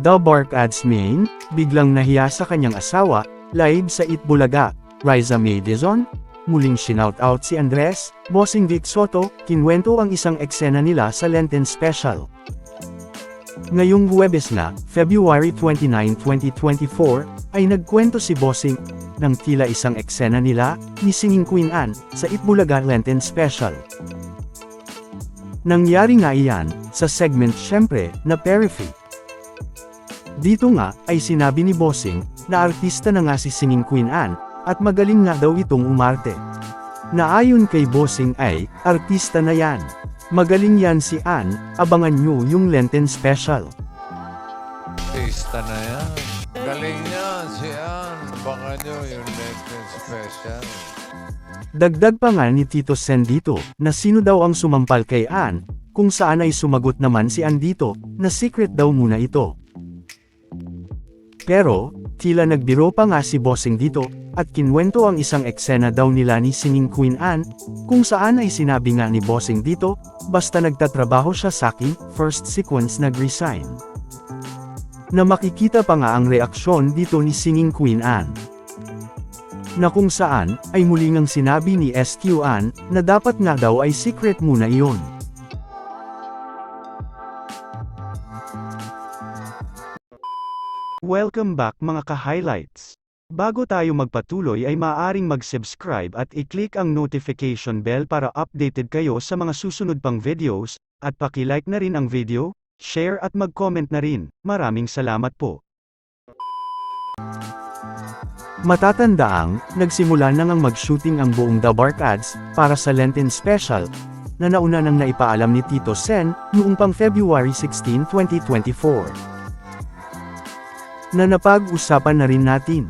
The Bark Ads Main, biglang nahiya sa kanyang asawa, live sa Itbulaga, Riza May Dizon, muling shinout out si Andres, Bossing Vic Soto, kinwento ang isang eksena nila sa Lenten Special. Ngayong Huwebes na, February 29, 2024, ay nagkwento si Bossing ng tila isang eksena nila ni Singing Queen Anne sa Itbulaga Lenten Special. Nangyari nga iyan sa segment syempre na Periphery. Dito nga ay sinabi ni Bossing na artista na nga si Singing Queen Anne at magaling nga daw itong umarte. Na ayon kay Bossing ay artista na yan. Magaling yan si Anne, abangan nyo yung Lenten Special. Artista na yan. Galing niyan si Ann. Baka nyo yung Lenten Special. Dagdag pa nga ni Tito Sen dito, na sino daw ang sumampal kay Anne, kung saan ay sumagot naman si Anne dito, na secret daw muna ito. Pero, tila nagbiro pa nga si Bossing dito, at kinwento ang isang eksena daw nila ni Singing Queen Anne, kung saan ay sinabi nga ni Bossing dito, basta nagtatrabaho siya sa akin, first sequence nag-resign. Na makikita pa nga ang reaksyon dito ni Singing Queen Anne. Na kung saan, ay muli ngang sinabi ni SQ Anne, na dapat nga daw ay secret muna iyon. Welcome back mga ka-highlights. Bago tayo magpatuloy ay maaaring mag-subscribe at i-click ang notification bell para updated kayo sa mga susunod pang videos, at paki-like na rin ang video, share at mag-comment na rin. Maraming salamat po. Matatandaang, nagsimula na ngang mag-shooting ang buong The Bark Ads, para sa Lenten Special, na nauna nang naipaalam ni Tito Sen, noong pang February 16, 2024 na napag-usapan na rin natin.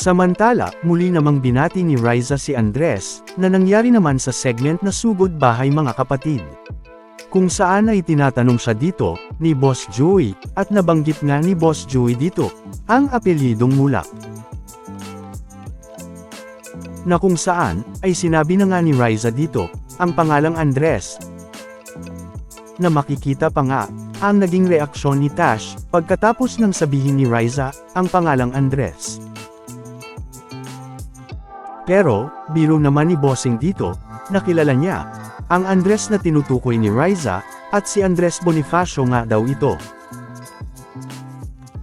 Samantala, muli namang binati ni Riza si Andres, na nangyari naman sa segment na Sugod Bahay Mga Kapatid. Kung saan ay tinatanong siya dito, ni Boss Joey, at nabanggit nga ni Boss Joey dito, ang apelyidong mulak. Na kung saan, ay sinabi na nga ni Riza dito, ang pangalang Andres. Na makikita pa nga, ang naging reaksyon ni Tash, pagkatapos ng sabihin ni Riza, ang pangalang Andres. Pero, biro naman ni Bossing dito, nakilala niya, ang Andres na tinutukoy ni Riza, at si Andres Bonifacio nga daw ito.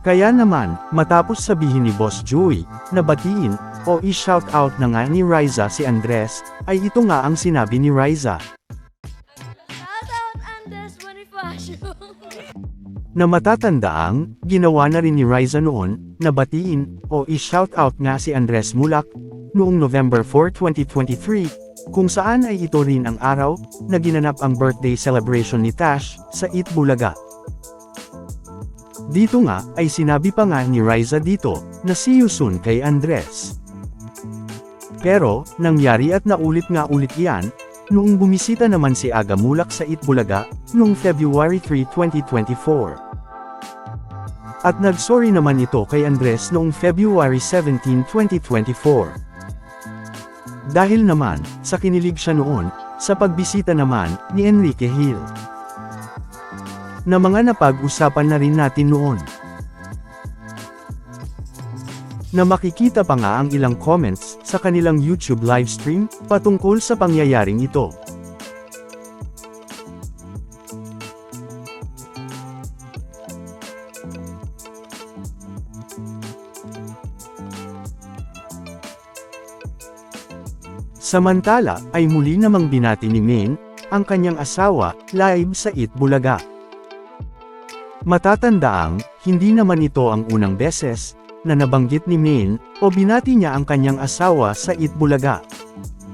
Kaya naman, matapos sabihin ni Boss Joey, na batiin, o i-shout out na nga ni Riza si Andres, ay ito nga ang sinabi ni Riza, Shout out Andres Bonifacio. na matatandaang, ginawa na rin ni Riza noon, na batiin, o i-shout out nga si Andres Mulak, noong November 4, 2023, kung saan ay ito rin ang araw, na ginanap ang birthday celebration ni Tash, sa Itbulaga. Dito nga, ay sinabi pa nga ni Riza dito, na see you soon kay Andres. Pero, nangyari at naulit nga ulit iyan, noong bumisita naman si Aga Mulak sa Itbulaga, noong February 3, 2024. At nagsorry naman ito kay Andres noong February 17, 2024. Dahil naman, sa kinilig siya noon, sa pagbisita naman, ni Enrique Hill. Na mga napag-usapan na rin natin noon. Na makikita pa nga ang ilang comments sa kanilang YouTube livestream patungkol sa pangyayaring ito. Samantala, ay muli namang binati ni Min, ang kanyang asawa, live sa Itbulaga. Matatandaang, hindi naman ito ang unang beses, na nabanggit ni Min, o binati niya ang kanyang asawa sa Itbulaga.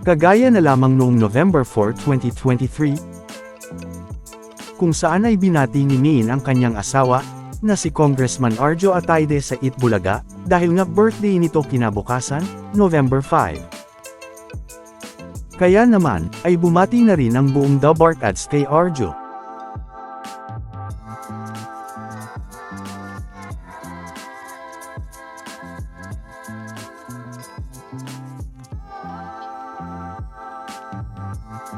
Kagaya na lamang noong November 4, 2023, kung saan ay binati ni Min ang kanyang asawa, na si Congressman Arjo Atayde sa Itbulaga, dahil nga birthday nito kinabukasan, November 5. Kaya naman, ay bumati na rin ang buong The Barkads kay Arjo.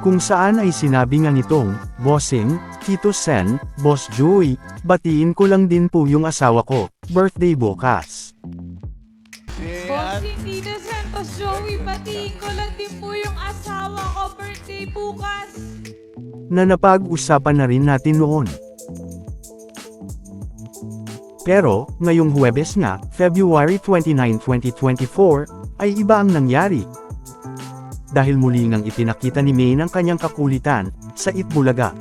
Kung saan ay sinabi nga nitong, Bossing, Tito Sen, Boss Joey, batiin ko lang din po yung asawa ko, birthday bukas. Si Bossing Tito Santos Joey, batiin ko lang din po yung asawa ko birthday bukas. na napag-usapan na rin natin noon. Pero, ngayong Huwebes nga, February 29, 2024, ay iba ang nangyari. Dahil muli ngang ipinakita ni Maine ang kanyang kakulitan, sa Itbulaga.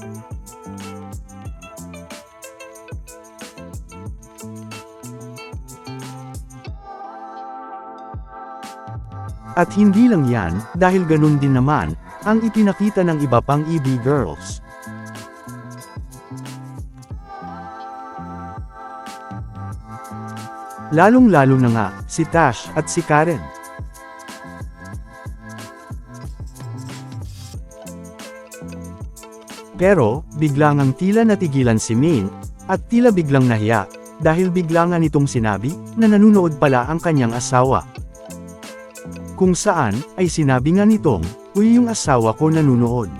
At hindi lang yan, dahil ganun din naman, ang ipinakita ng iba pang EB girls. Lalong-lalo na nga, si Tash at si Karen. Pero, bigla ngang tila natigilan si Min, at tila biglang nahiya, dahil bigla nga nitong sinabi, na nanunood pala ang kanyang asawa. Kung saan, ay sinabi nga nitong, uy yung asawa ko nanunood.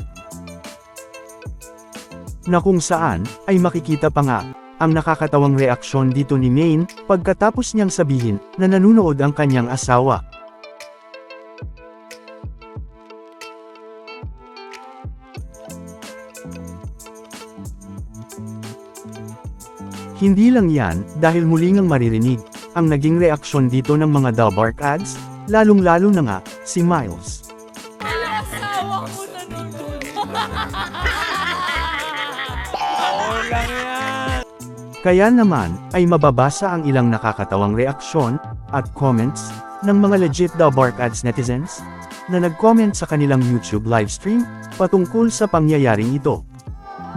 Na kung saan, ay makikita pa nga, ang nakakatawang reaksyon dito ni Maine, pagkatapos niyang sabihin, na nanunood ang kanyang asawa. Hindi lang yan, dahil muli ngang maririnig, ang naging reaksyon dito ng mga Dalbark ads, lalong-lalo na nga, si Miles. Asawa ko. Kaya naman, ay mababasa ang ilang nakakatawang reaksyon, at comments, ng mga legit Dalbark ads netizens, na nag-comment sa kanilang YouTube livestream, patungkol sa pangyayaring ito.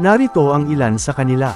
Narito ang ilan sa kanila.